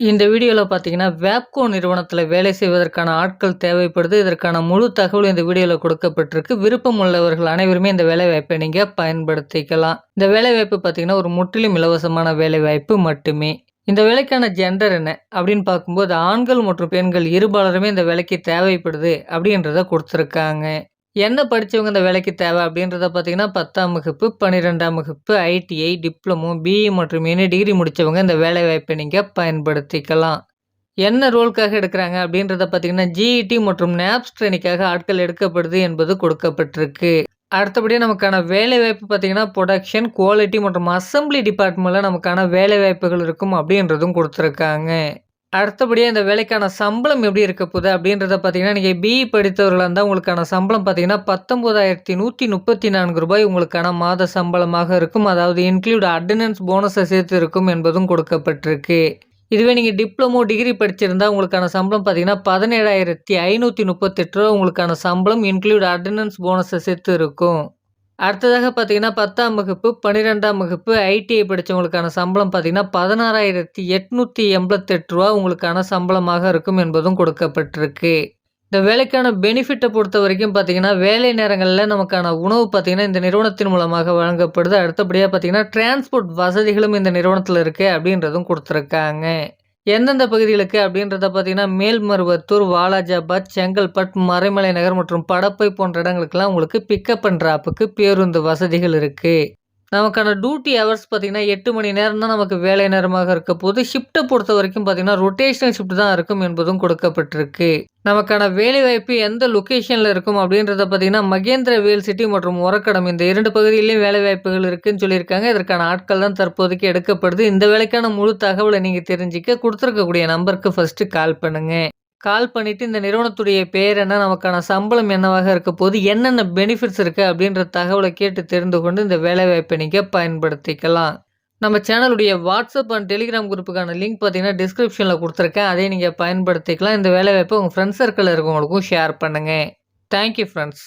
இந்த வீடியோவில் பார்த்தீங்கன்னா வேப்கோ நிறுவனத்தில் வேலை செய்வதற்கான ஆட்கள் தேவைப்படுது. இதற்கான முழு தகவலும் இந்த வீடியோவில் கொடுக்கப்பட்டிருக்கு. விருப்பம் உள்ளவர்கள் அனைவருமே இந்த வேலைவாய்ப்பை நீங்கள் பயன்படுத்திக்கலாம். இந்த வேலைவாய்ப்பு பார்த்தீங்கன்னா ஒரு முற்றிலும் இலவசமான வேலைவாய்ப்பு மட்டுமே. இந்த வேலைக்கான ஜெண்டர் என்ன அப்படின்னு பார்க்கும்போது ஆண்கள் மற்றும் பெண்கள் இருபாலருமே இந்த வேலைக்கு தேவைப்படுது அப்படின்றத கொடுத்துருக்காங்க. என்ன படித்தவங்க இந்த வேலைக்கு தேவை அப்படின்றத பார்த்தீங்கன்னா பத்தாம் வகுப்பு பன்னிரெண்டாம் வகுப்பு ஐடிஐ டிப்ளமோ பிஇ மற்றும் இனி டிகிரி முடித்தவங்க இந்த வேலை வாய்ப்பை நீங்கள் பயன்படுத்திக்கலாம். என்ன ரோலுக்காக எடுக்கிறாங்க அப்படின்றத பார்த்தீங்கன்னா ஜிஇடி மற்றும் நேப்ஸ் ட்ரெயினிக்காக ஆட்கள் எடுக்கப்படுது என்பது கொடுக்கப்பட்டிருக்கு. அடுத்தபடியாக நமக்கான வேலை வாய்ப்பு பார்த்தீங்கன்னா ப்ரொடக்ஷன் குவாலிட்டி மற்றும் அசம்பிளி டிபார்ட்மெண்ட்டில் நமக்கான வேலை வாய்ப்புகள் இருக்கும் அப்படின்றதும் கொடுத்துருக்காங்க. அடுத்தபடியாக இந்த வேலைக்கான சம்பளம் எப்படி இருக்க போகுது அப்படின்றத பார்த்தீங்கன்னா நீங்கள் பிஇ படித்தவர்களாக இருந்தால் உங்களுக்கான சம்பளம் பார்த்தீங்கன்னா பத்தொம்போதாயிரத்தி நூற்றி முப்பத்தி நான்கு ரூபாய் உங்களுக்கான மாத சம்பளமாக இருக்கும். அதாவது இன்க்ளூட் அட்டண்டன்ஸ் போனஸை சேர்த்து இருக்கும் என்பதும் கொடுக்கப்பட்டிருக்கு. இதுவே நீங்கள் டிப்ளமோ டிகிரி படிச்சிருந்தா உங்களுக்கான சம்பளம் பார்த்தீங்கன்னா பதினேழாயிரத்தி ஐநூற்றி முப்பத்தெட்டு ரூபா உங்களுக்கான சம்பளம் இன்க்ளூட் அட்டண்டன்ஸ் போனஸை சேர்த்து இருக்கும். அடுத்ததாக பார்த்தீங்கன்னா பத்தாம் வகுப்பு பன்னிரெண்டாம் வகுப்பு ஐடிஐ படித்தவங்களுக்கான சம்பளம் பார்த்தீங்கன்னா பதினாறாயிரத்தி எட்நூற்றி எண்பத்தெட்டு ரூபா உங்களுக்கான சம்பளமாக இருக்கும் என்பதும் கொடுக்கப்பட்டிருக்கு. இந்த வேலைக்கான பெனிஃபிட்டை பொறுத்த வரைக்கும் பார்த்தீங்கன்னா வேலை நேரங்களில் நமக்கான உணவு பார்த்தீங்கன்னா இந்த நிறுவனத்தின் மூலமாக வழங்கப்படுது. அடுத்தபடியாக பார்த்தீங்கன்னா டிரான்ஸ்போர்ட் வசதிகளும் இந்த நிறுவனத்தில் இருக்குது அப்படின்றதும் கொடுத்துருக்காங்க. எந்தெந்த பகுதிகளுக்கு அப்படின்றத பார்த்தீங்கன்னா மேல்மருவத்தூர் வாலாஜாபாத் செங்கல்பட் மறைமலை நகர் மற்றும் படப்பை போன்ற இடங்களுக்கெல்லாம் உங்களுக்கு பிக்கப் அண்ட் ட்ராப்புக்கு பேருந்து வசதிகள் இருக்குது நமக்கான டியூட்டி ஹவர்ஸ் பார்த்தீங்கன்னா எட்டு மணி நேரம் தான் நமக்கு வேலை நேரமாக இருக்க போது ஷிஃப்ட்டை பொறுத்த வரைக்கும் பார்த்தீங்கன்னா ரொட்டேஷனல் ஷிஃப்ட் தான் இருக்கும் என்பதும் கொடுக்கப்பட்டிருக்கு. நமக்கான வேலை வாய்ப்பு எந்த லொக்கேஷனில் இருக்கும் அப்படின்றத பார்த்தீங்கன்னா மகேந்திர வேல் சிட்டி மற்றும் உரக்கடம் இந்த இரண்டு பகுதியிலையும் வேலை வாய்ப்புகள் இருக்குன்னு சொல்லியிருக்காங்க. இதற்கான ஆட்கள் தான் தற்போதைக்கு எடுக்கப்படுது. இந்த வேலைக்கான முழு தகவலை நீங்கள் தெரிஞ்சிக்க கொடுத்துருக்கக்கூடிய நம்பருக்கு ஃபஸ்ட்டு கால் பண்ணுங்கள் கால் பண்ணிவிட்டு இந்த நிறுவனத்துடைய பேர் என்ன நமக்கான சம்பளம் என்னவாக இருக்க போது என்னென்ன பெனிஃபிட்ஸ் இருக்குது அப்படின்ற தகவலை கேட்டு தெரிந்து கொண்டு இந்த வேலைவாய்ப்பை நீங்கள் பயன்படுத்திக்கலாம். நம்ம சேனலுடைய வாட்ஸ்அப் அண்ட் டெலிகிராம் குரூப்புக்கான லிங்க் பார்த்தீங்கன்னா டிஸ்கிரிப்ஷனில் கொடுத்துருக்கேன். அதை நீங்கள் பயன்படுத்திக்கலாம். இந்த வேலைவாய்ப்பை உங்கள் ஃப்ரெண்ட்ஸ் சர்க்கிளில் இருக்கவங்களுக்கும் ஷேர் பண்ணுங்கள் தேங்க்யூ ஃப்ரெண்ட்ஸ்